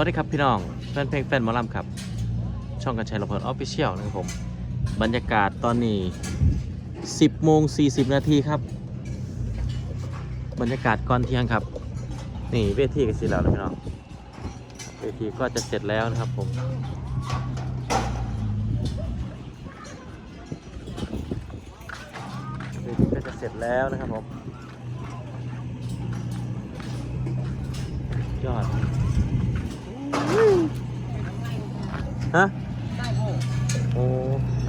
วัสดีครับพี่น้องแฟนเพลงแฟนมอลำครับ ช่องกันชัยระเบิดออฟฟิเชียลนะครับผม บรรยากาศตอนนี้ 10โมง40 นาทีครับ บรรยากาศก่อนเที่ยงครับ นี่เวทีกันสิแล้วนะพี่น้องเวทีก็จะเสร็จแล้วนะครับผมเวทีก็จะเสร็จแล้วนะครับผมยอด ฮะโอ้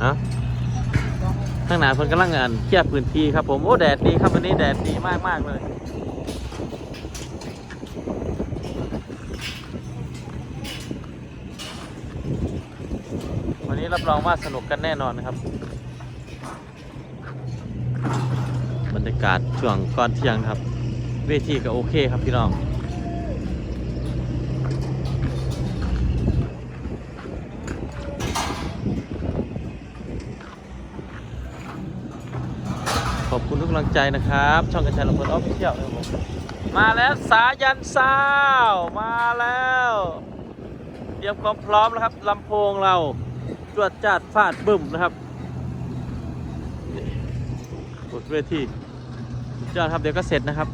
อะข้างหน้าเพิ่นกำลังงานเคลียร์พื้นที่ครับผมโอ้แดดดีครับวันนี้แดดดีมากมากเลยวันนี้รับรองว่าสนุกกันแน่นอนนะครับ บรรยากาศช่วงก่อนเที่ยงครับ เวทีก็โอเคครับพี่น้อง อบคุณทุกกำลังใจนะครับ ช่องกระชายลำเพลินออฟฟิเชียลนะครับมาแล้วสายันซาวมาแล้ว เตรียมความพร้อมแล้วครับลำโพงเราตรวจจัดฟาดบึ้มนะครับกดเวทีสุดยอดครับเดี๋ยวก็เสร็จนะครับ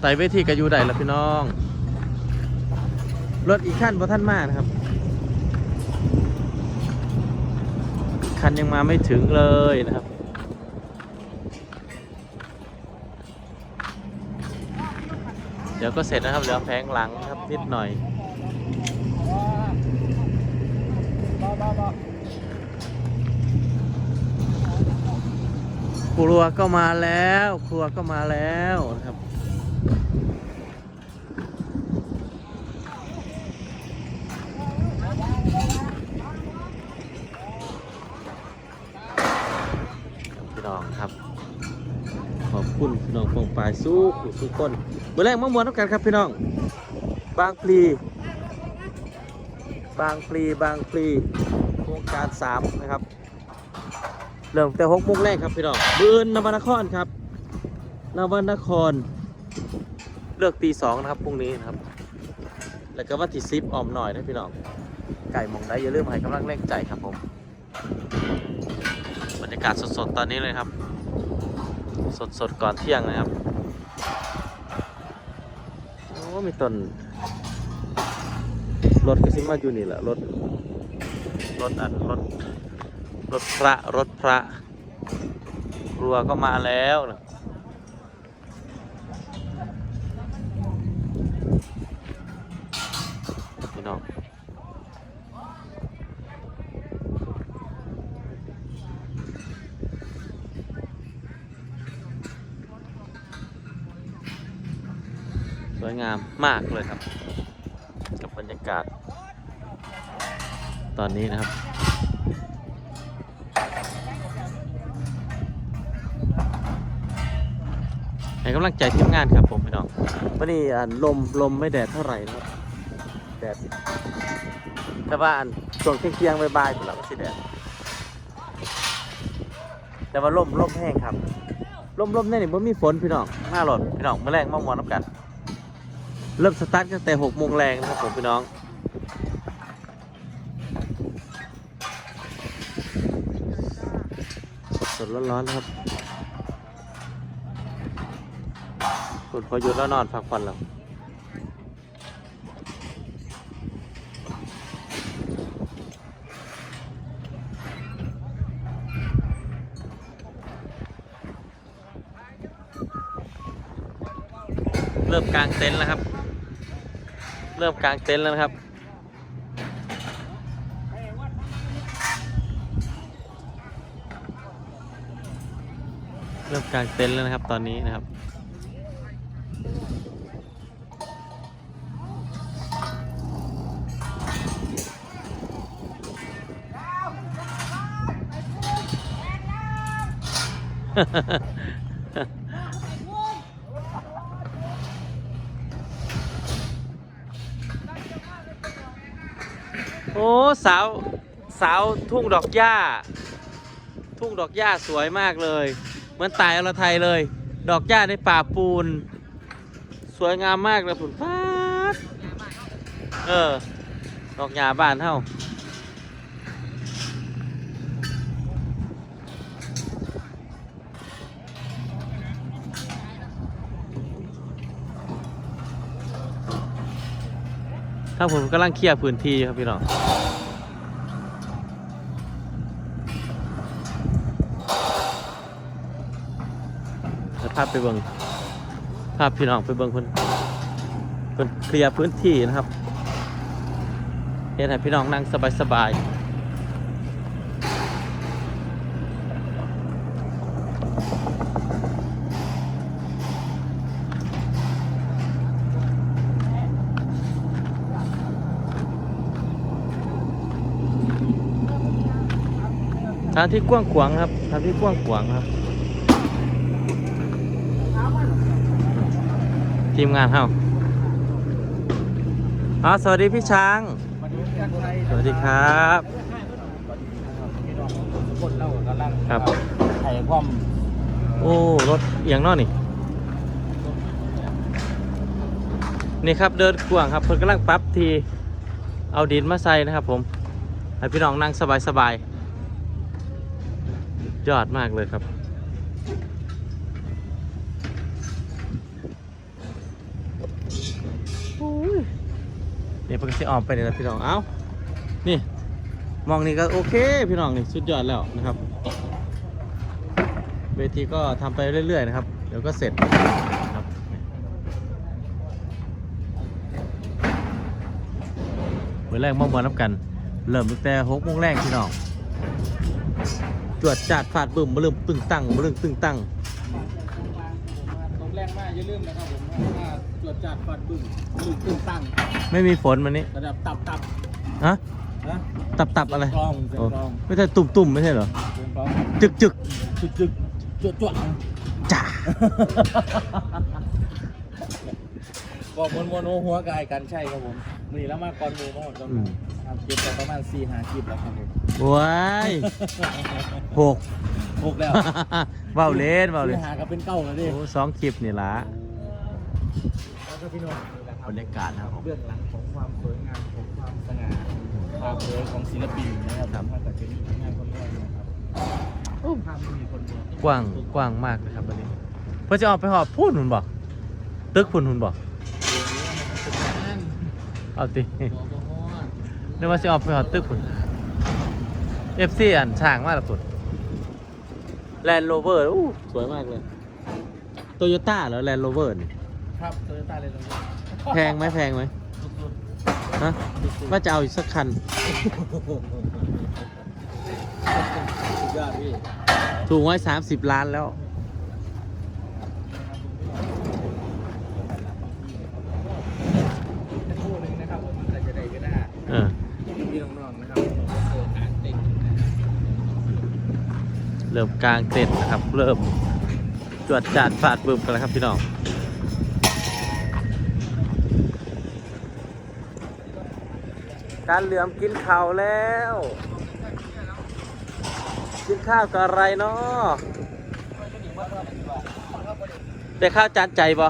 ไต่เวทีกับยูไดแล้วพี่น้องรถอีกขั้นบนท่านมากนะครับ คันยังมาไม่ถึงเลยนะครับ เดี๋ยวก็เสร็จนะครับเหลือแผงหลังครับนิดหน่อยครัวก็มาแล้ว ครัวก็มาแล้วนะครับ พี่ น้องครับ ขอบคุณพี่น้องฟองปลายสู้ผู้สู้นเมื่อแรกมะม่วงต้องกันครับพี่น้อง บางพลี บางพลีบางพลีโครงการสามนะครับ เริ่มแต่หกโมงแรกครับพี่น้องบืนนวนครครับนวนคร เลือกตีสองนะครับพรุ่งนี้นะครับ แล้วก็วันที่สิบออมหน่อยนะพี่น้องไก่หมองได้อย่าลืมให้กำลังแรงใจครับผมาศสดๆ ตอนนี้เลยครับ สดๆ ก่อนเที่ยงนะครับ โอ้ มีต้นรถก็ซิมาอยู่นี่แหละรถ รถอันรถ รถพระ รถพระครัวก็มาแล้วนะพี่น้อง วยงามมากเลยครับ กับบรรยากาศ ตอนนี้นะครับให้กำลังใจทีมงานครับผมพี่น้องวันนี้ลมลมไม่แดดเท่าไหร่นะครับแดดแต่ว่าอันช่วงเที่ยงๆบ่ายๆผมแล้วมันสิแดดแต่ว่าลมลมแห้งครับลมลมแน่นี่บ่มีฝนพี่น้องหน้าหลอดพี่น้องเมื่อแรงมองมองน้ำกัน เริ่มสตาร์ทตั้งแต่หกโมงแรงนะครับผมพี่น้อง สดร้อนๆนะครับคุณพอหยุดแล้วนอนพักผ่อนแล้วเริ่มกางเต็นท์แล้วครับ เริ่มกางเต็นท์แล้วนะครับ เริ่มกางเต็นท์แล้วนะครับ ตอนนี้นะครับโอ้ สาวสาวทุ่งดอกหญ้า ทุ่งดอกหญ้าสวยมากเลย เหมือนตายอรไทยเลย ดอกหญ้าในป่าปูน สวยงามมากเลยผุนฟ้าเออ ดอกหญ้าบ้านเฮาถ้าผมกำลังเคลียร์พื้นที่ครับพี่น้อง พาไปเบิงพาพี่น้องไปเบิงคนคนเคลียร์พื้นที่นะครับเห็นให้พี่น้องนั่งสบายๆทางที่กว้างขวางครับทางที่กว้างขวางครับ ทีมงานเฮาอ๋อสวัสดีพี่ช้าง สวัสดีครับ คนเรากำลังครับไถ่ความโอ้ รถเอียงเนอนี่ นี่ครับเดินกว้างครับเพิ่นกำลังปรั๊บที เอาดินมาใส่นะครับผม ให้พี่น้องนั่งสบายๆยอดมากเลยครับ นี่เพิ่งสิออกไปเนี่ยนะพี่น้อง เอ้า นี่ มองนี่ก็โอเค พี่น้องนี่สุดยอดแล้วนะครับ เวทีก็ทำไปเรื่อยๆนะครับ เดี๋ยวก็เสร็จนะครับเมื่อแรกมองบอลนับกัน เริ่มตั้งแต่หกโมงแรกพี่น้อง จวดจัดฟาดบึ้มมาเริ่มตึงตั้งมาเริ่มตึงตั้ง ตรงแรงมาก อย่าลืมนะครับผมว่าตรวจจัดฟัดบึ้งบึ้งตึ้งตั้งไม่มีฝนวันนี้ระดับตับตับฮะนะตับตับอะไรกลองเสียงโอ้กลองไม่ใช่ตุ่มตุ่มๆไม่ใช่เหรอเสียงกลองจึกจึกจึกจึกจวดจวดจ้าบอกมวนมวนโอ้หัวกายกันใช่ครับผมมีแล้วมาก่อนหมูมาหมดก่อนหมูครับเก็บไปประมาณ4ี่หาคลิปแล้วครับผมว้ายหก หกแล้วเบาเล่นเบาเล่นสี่หาก็เป็นเก้าแล้วดิโอ้สองคลิปนี่ละแล้วก็พี่น้องนี่แหละครับบรรยากาศนะครับผมเบื้องหลังของความสวยงามของความสง่าความเผยของศิลปินนะครับทำมาจากเป็นงานคนแรกนะครับภาพไม่มีคนเดียวกว้างกว้างมากเลยครับวันนี้เพื่อจะออกไปหอบพูดหุ่นบอกตึกพุ่นหุ่นบอกเอาตินึกว่าจะออกไปหอบตึกพุ่นเอฟซีอันช่างมากละสุด แลนด์โรเวอร์อู้สวยมากเลยโตโยต้าเหรอแลนด์โรเวอร์นี่ครับโตโยต้าเลยตรงนี้แพงไหมแพงไหมสุดฮะว่าจะเอาอีกสักคันๆสุดยอดพี่ ถูกไว้สามสิบล้านแล้ว คู่หนึ่งนะครับผมอาจจะได้ก็ได้ เออ พี่น้องๆนะครับโอ้อ่านเต็ง เริ่มกลางเต็นท์นะครับ เริ่มจวดจาดฟาดบึมกันแล้วครับพี่น้องการเหลื่อมกินข้าวแล้ว กินข้าวกับอะไรเนาะได้ข้าวจานใจบ่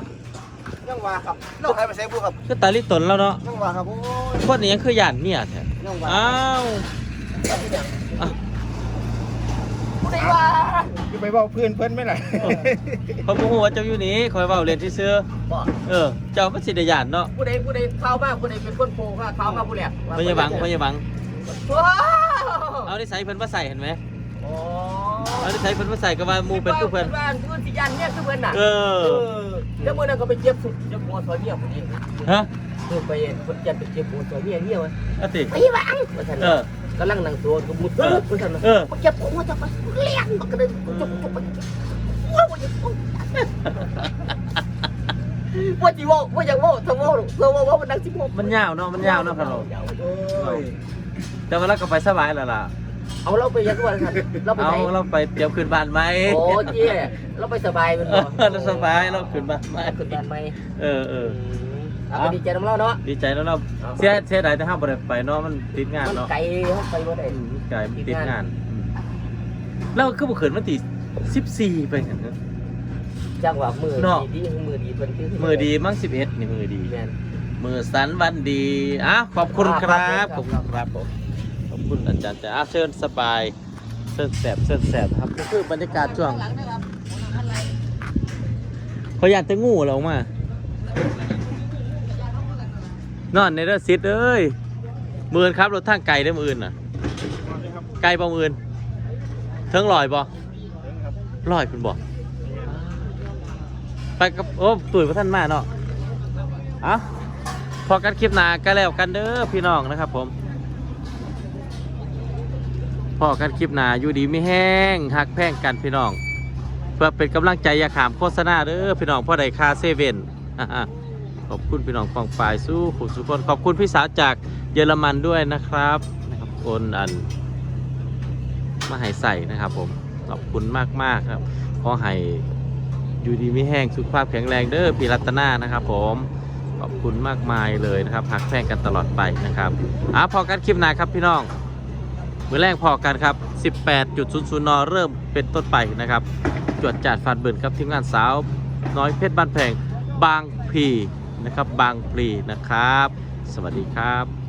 ยังว่าครับเราใครมาใช้ผู้ครับก็ตาลิตนแล้วเนาะยังว่าครับโอ้ยคนนี้ยังคือหยานเนี่ยแท้ยังว่าอ้าวอะ ผู้ใดว่า จะไปบอกเพื่อนเพื่อนไม่ไหนเขาบอกว่าเจ้าอยู่นี้คอยเบาเรียนที่ซื้อบอกเออ เจ้ามันสิได้หยานเนาะผู้ใดผู้ใดเข้ามาผู้ใดเป็นคนโพก็เข้ามาผู้แหลกไม่ยาบังไม่ยาบังว้าวเอาได้ใส่เพิ่นมาใส่เห็นไหมโอ้เอาได้ใส่เพิ่นมาใส่ก็ว่าหมูเป็นผู้เพิ่นบ้านเพื่อนสิยันเนี่ยคือเพื่อนน่ะเออแล้วเมื่อนั้นก็ไปเจ็บสุดเจ็บปวดซอยเมียคนนี้ฮะเพิ่นไปเพิ่นจะไปเจ็บปวดซอยเมียเนี่ยมันเอาติไอ้บังว่าซั่นเออกำลังนั่งตัวก็มุดเออว่าซั่นเออเจ็บปวดจะไปเลี้ยงมันก็เลยจุกจุกว้าวว่าจะว่าจีว่าว่าอย่างว่าถ้าว่าถ้าว่าว่ามันดังสิบหกมันยาวเนาะมันยาวเนาะครับเราโอ้ยแต่ว่าเราก็ไปสบายแล้วล่ะ เอาเราไปยังวันครับเราไปเอาไหนเราไปเตรียมขึ้นบ้านไหมโอ้เจี๊ยเราไปสบายมันเอบ่อเราสบายเราขึ้นบ้านไหมขึ้นบ้านไหมเออเออเอาไปดีใจน้ำเล่าเนาะดีใจแล้วเราเสียเสียดายแต่ห้ามบ่ได้ไปเนาะมันติดงานมันเนาะไกลเขาไปว่าได้อืมไกลมันติดงานอืมแล้วคือบ่ขึ้นมันติ14ไปกันเนอะจังหวะมือเนาะดีดีมือดีเพิ่นคือมือดีมั้งสิบเอ็ดนี่มือดีแม่นมือสันวันดีอะขอบคุณครัครับบขอบคุณครับผมขอบ คุณอาจารย์จ้อะเชิญสบายเชิญแสบเชิญแสบครับนี่คือบรรยากาศช่วงเขาอยากจะงูเหรอออกมา นอนในเรือซิดเอ้ยมือนครับรถทางไกลได้อมืออื่นน่ะ ไกลบ่มืออื่นเทิงลอยบ่ลอยคุณบ่ไปกับโอ้ตุ๋ยพระท่านมาเนาะเอะพอกันคลิปหนาก็แล้วกันเด้อพี่น้องนะครับผม พ่อกันคลิปหนาอยู่ดีไม่แห้งหักแพ่งกันพี่น้อง เพื่อเป็นกำลังใจอย่าขามโฆษณาเด้อพี่น้องพ่อใดคาเซเว่นขอบคุณพี่น้องกองฝ่ายสู้ขุนสุพลขอบคุณพี่สาวจากเยอรมันด้วยนะครับนะครับโอนอันมาให้ใส่นะครับ ผมขอบคุณมากมากๆครับขอให้อยู่ดีไม่แห้งสุขภาพแข็งแรงเด้อพี่รัตนานะครับ ผมขอบคุณมากมายเลยนะครับหักแพ่งกันตลอดไปนะครับอะพอกันคลิปหน้าครับพี่น้อง มือแรกพอกันครับ 18.00 น เริ่มเป็นต้นไปนะครับ จวดจัดฟันเบิร์นครับทีมงานสาวน้อยเพชรบ้านแพงบางพลีนะครับ บางพลีนะครับ สวัสดีครับ